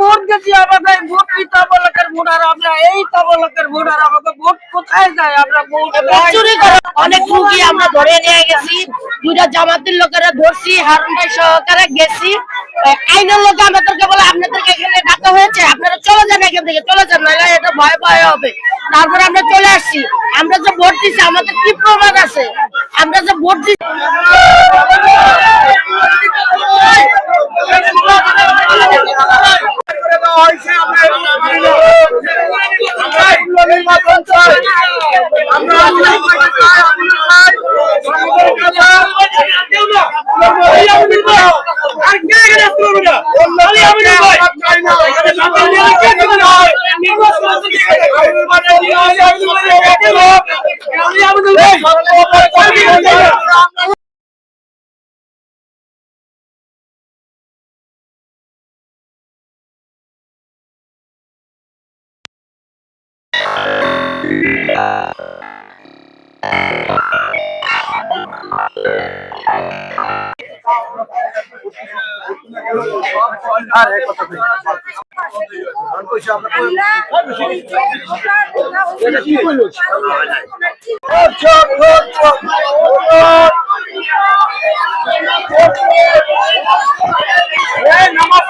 Vote তাবলকের voter আমরা এই তাবলকের voter আমাকে ভোট কোথায় যায়? আমরা ভোট চুরি করে। অনেক রুগী আমরা ধরে নিয়ে গেছি। দুইটা জামাতের লোকেরা ধরছি হারুন সহকারে গেছি। আইনের লোক আমাদেরকে বলে আপনাদেরকে এখানে ডাকা হয়েছে আপনারা চলে যান এখান থেকে চলে যান নাহলে এটা ভয় ভয় হবে। তারপর আমরা চলে আসছি। আমরা যে ভোট দিচ্ছি আমাদের কি প্রমাণ আছে? আমরা যে ভোট দিচ্ছি আর এক কথা নামাজ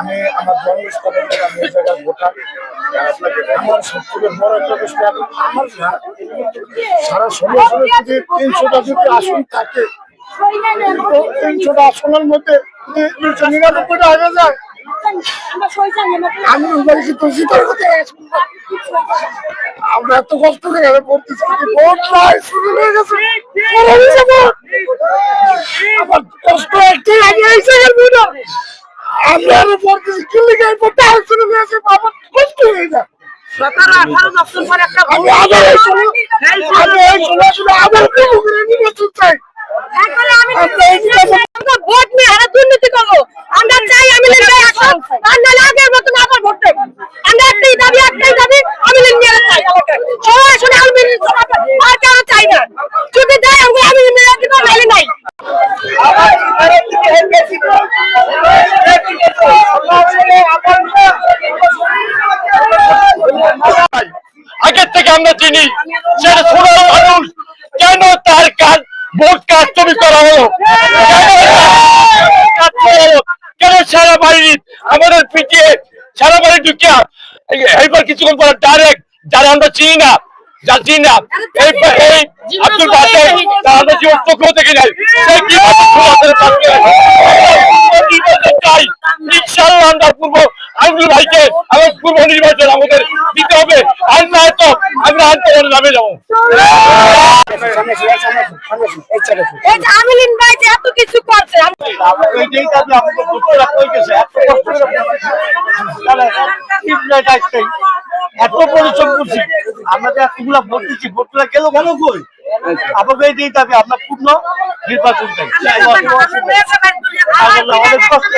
আমি আমার জন্মস্থানে আমি এই জায়গায় ভোটার আমার সবথেকে বড় একটা বিষয়, আমার না সারা ষোলো যদি তিনশোটা যদি আসন থাকে তিনশোটা আসনের মধ্যে নিরানব্বইটা হয়ে যায়। আমি আমরা এত কষ্ট করে। আমার কষ্ট একটাই আমি এই আমরা কি লিখে এই ভোটটা আর শুরু হয়েছে আমার কষ্ট হয়ে যায়। সতেরো আঠারো বছর পর একটা আমি আবার এই আমি এই ষোলো আবার দেবো করে নির্বাচন চাই আমরা এই নির্বাচন আমরা ভোট নিয়ে আরও দুর্নীতি করব আমরা চাই আমি ভাই আসুন আর নাহলে আগের মতন আবার ভোট দেবো আমরা একটাই দাবি একটাই দাবি আমি নিয়ে চাই আমাকে সবাই আসলে আমি আর কেউ চাই না যদি দেয় আমরা আমি নিয়ে দিব নাহলে নাই আগের চিনি সেটা ছোট মানুষ, কেন তার কাজ ভোট কাজ তুমি করা হলো কেন সারা বাড়ি আমাদের পিটিয়ে সারা বাড়ি ঢুকিয়া এইবার কিছুক্ষণ পরে ডাইরেক্ট যারা আমরা চিনি না, যা না আব্দুল বাদে তার জীবন চোখেও দেখে নাই। সে কি আমাদের পাশে আছে? আমরা নির্বাচন চাই ইনশাআল্লাহ আমরা পূর্ব আব্দুল ভাইকে আমার পূর্ব নির্বাচন আমাদের দিতে হবে আর না তো আমরা আন্দোলনে যাব আমিলিন ভাই যে এত কিছু করছে এত পরিশ্রম করছি। আমরা যে এতগুলা ভোট দিচ্ছি ভোটগুলা গেল কেন কই? এই আপনার পূর্ণ নির্বাচন চাই। অনেক কষ্ট।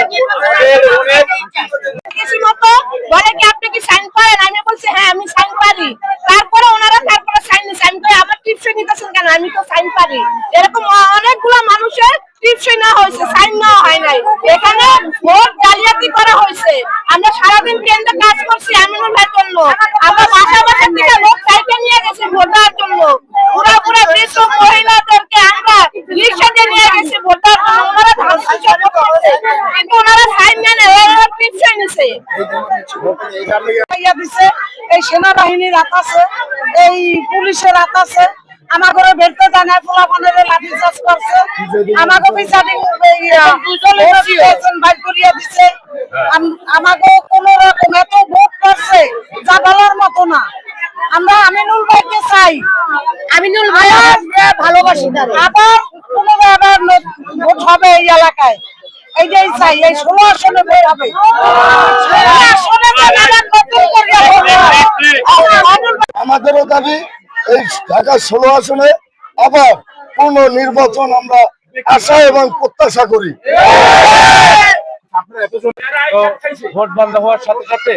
কিছু মতো বলে কি আপনি কি সাইন করেন? আমি বলছি হ্যাঁ আমি সাইন পারি তারপরে ওনারা তারপরে সাইন সাইন করে আবার টিপসই নিতেছেন কেন? আমি তো সাইন পারি। এরকম অনেকগুলো মানুষের টিপসই না হয়েছে সাইন না হয় নাই। এখানে ভোট জালিয়াতি করা হয়েছে। আমরা সারাদিন কেন্দ্রে কাজ করছি আমিনুল ভাইয়ের জন্য। আমরা বাসা বাসা থেকে লোক সাইকেল নিয়ে গেছি ভোট দেওয়ার জন্য। পুরা পুরা বৃদ্ধ মহিলাদেরকে আমরা রিক্সাতে নিয়ে গেছি ভোট দেওয়ার জন্য। ওনারা ধান কিন্তু ওনারা সাইন নেন ওনারা টিপসই নিছে। এই সেনাবাহিনীর হাত এই পুলিশের হাত আমাকে বেরতে জানায় পোলা পানের লাঠি চাষ করছে আমাকে বিচারি বাইর করিয়া দিছে। আম- আমাকে কোন রকম এত ভোট করছে যা বলার মতো না। আমরা আমিনুল ভাইকে চাই। আমিনুল ভাই ভালোবাসি তারে। আবার পুনরায় আবার ভোট হবে এই এলাকায়। এইটাই চাই এই ষোলো আসনে ভোট হবে। আমাদেরও দাবি এই ঢাকা ষোলো আসনে আবার পূর্ণ নির্বাচন আমরা আশা এবং প্রত্যাশা করি। ভোট হওয়ার সাথে সাথে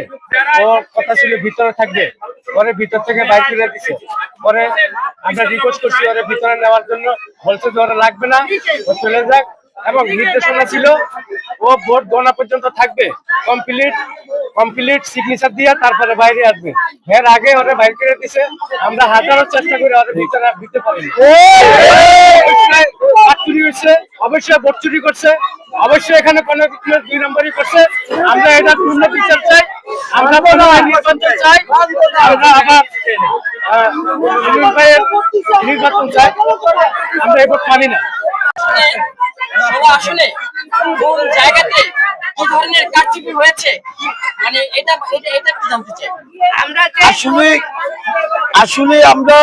ওর কথা ছিল ভিতরে থাকবে। ভিতর থেকে দিছে। পরে আমরা রিকোয়েস্ট করছি ওরে ভিতরে নেওয়ার জন্য। বলছে যে ওরা লাগবে না চলে যাক। এবং নির্দেশনা ছিল, ও ভোট গণনা পর্যন্ত থাকবে। কমপ্লিট কমপ্লিট সিগনেচার দিয়ে তারপরে বাইরে আসবে। এর আগে ওরে বাইরে করে দিছে, আমরা হাজারো চেষ্টা করে ওরে ভিতরে দিতে পারিনি। চুরি হয়েছে, অবশ্যই ভোট চুরি করছে, অবশ্যই এখানে কোনো দুই নম্বরই করছে। আমরা এটা পূর্ণ বিচার চাই, আমরা নির্বাচন চাই, আমরা আবার নির্বাচন চাই। আমরা এবার পারি না। আসনে কোন জায়গাতে কি ধরনের কারচুপি হয়েছে? মানে এটা এটা এটা কি জানতে চাই। আমরা আসলে আসলে আমরা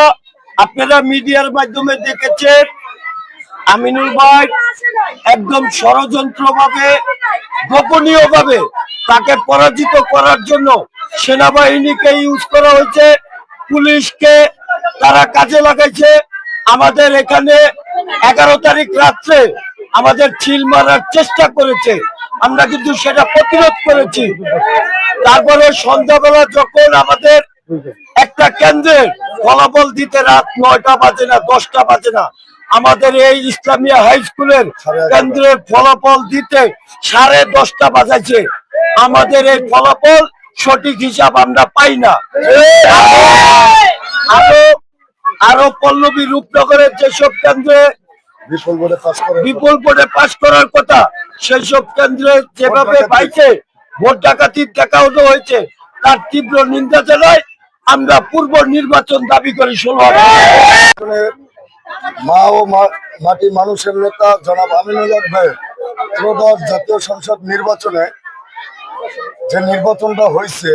আপনারা মিডিয়ার মাধ্যমে দেখেছেন আমিনুল ভাই একদম ষড়যন্ত্র ভাবে গোপনীয় ভাবে তাকে পরাজিত করার জন্য সেনাবাহিনীকে ইউজ করা হয়েছে পুলিশকে তারা কাজে লাগাইছে। আমাদের এখানে এগারো তারিখ রাত্রে আমাদের ছিল মারার চেষ্টা করেছে। আমরা কিন্তু সেটা প্রতিরোধ করেছি। তারপরে সন্ধ্যাবেলা যখন আমাদের একটা কেন্দ্রের ফলাফল দিতে রাত নয়টা বাজে না, দশটা বাজে না, আমাদের এই ইসলামিয়া হাই স্কুলের কেন্দ্রের ফলাফল দিতে সাড়ে দশটা বাজাইছে। আমাদের এই ফলাফল সঠিক হিসাব আমরা পাই না। আরও আরও পল্লবী রূপনগরের যেসব কেন্দ্রে বিপুল বোর্ডে পাশ করার কথা। সেই সব কেন্দ্রে যেভাবে। পাইছে ভোট ডাকাতির দেখাও হয়েছে। তার তীব্র নিন্দা জানায় আমরা পূর্ব নির্বাচন দাবি করি ষোলো মা ও মাটি মানুষের নেতা জনাব আমিনুল হক ভাই ত্রয়োদশ জাতীয় সংসদ নির্বাচনে যে নির্বাচনটা হয়েছে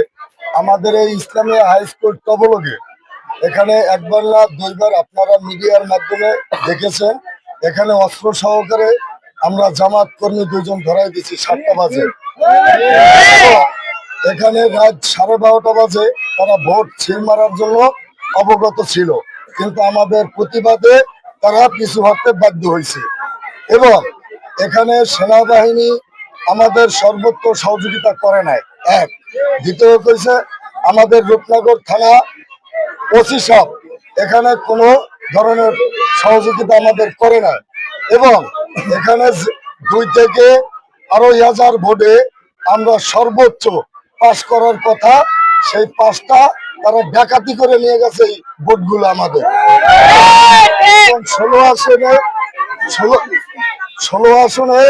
আমাদের এই ইসলামী হাই স্কুল এখানে একবার না দুইবার আপনারা মিডিয়ার মাধ্যমে দেখেছেন। এখানে অস্ত্র সহকারে আমরা জামাত কর্মী দুজন ধরাই দিচ্ছি সাতটা বাজে। এখানে রাত সাড়ে বারোটা বাজে তারা ভোট ছিল মারার জন্য অবগত ছিল। কিন্তু আমাদের প্রতিবাদে তারা পিছু হতে বাধ্য হয়েছে। এবং এখানে সেনাবাহিনী আমাদের সর্বোচ্চ সহযোগিতা করে নাই। এক। দ্বিতীয় হয়েছে আমাদের রূপনগর থানা ওসি সাহেব, এখানে কোনো ধরনের সহযোগিতা আমাদের করে না এবং এখানে দুই থেকে আড়াই হাজার ভোটে আমরা সর্বোচ্চ পাস করার কথা, সেই পাসটা তারা ডাকাতি করে নিয়ে গেছে এই ভোটগুলো আমাদের। ষোলো আসনে, ষোলো ষোলো আসনে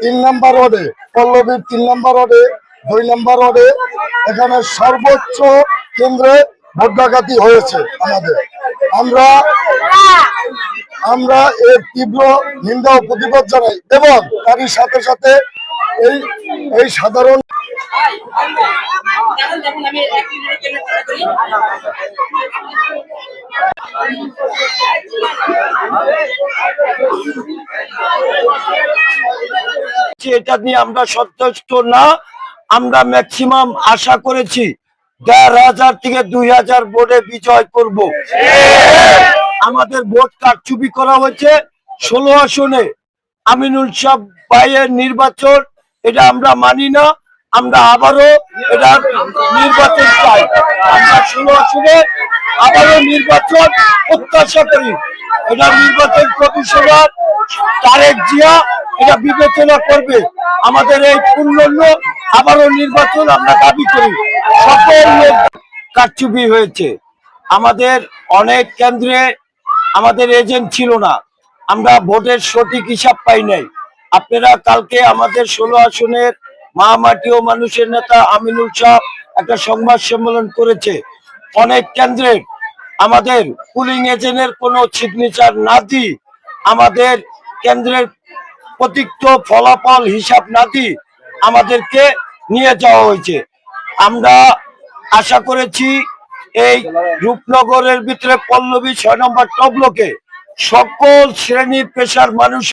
তিন নাম্বার ওয়ার্ডে, পল্লবীর তিন নাম্বার ওয়ার্ডে, দুই নাম্বার ওয়ার্ডে এখানে সর্বোচ্চ কেন্দ্রে ভোট ডাকাতি হয়েছে আমাদের। আমরা আমরা এর তীব্র নিন্দা ও প্রতিবাদ জানাই এবং তারই সাথে সাথে এই এই সাধারণ এটা নিয়ে আমরা সন্তুষ্ট না, আমরা ম্যাক্সিমাম আশা করেছি। দেড় হাজার থেকে দুই হাজার ভোটে বিজয় করব। আমাদের ভোট কারচুপি করা হয়েছে ষোলো আসনে। আমিনুল সাহ ভাইয়ের নির্বাচন, এটা আমরা মানি না, আমরা আবারও এটা নির্বাচন চাই। আমরা ষোলো আসনে আবারও নির্বাচন প্রত্যাশা করি। এটা নির্বাচন কমিশনার তারেক জিয়া এটা বিবেচনা করবে। আমাদের এই পূর্ণন্য আবারও নির্বাচন আমরা দাবি করি। কারচুপি হয়েছে। আমাদের অনেক কেন্দ্রে আমাদের এজেন্ট ছিল না। আমরা ভোটের সঠিক হিসাব পাই নাই। আপনারা কালকে আমাদের ষোলো আসনের মহামাটি ও মানুষের নেতা আমিনুল শাহ একটা সংবাদ সম্মেলন করেছে। অনেক কেন্দ্রের আমাদের পুলিং এজেন্টের কোনো সিগনেচার না দিয়ে আমাদের কেন্দ্রের প্রতিক্ত ফলাফল হিসাব না দিয়ে আমাদেরকে নিয়ে যাওয়া হয়েছে। আমরা আশা করেছি এই রূপনগরের ভিতরে পল্লবী ছয় নম্বর টবলকে সকল শ্রেণির পেশার মানুষ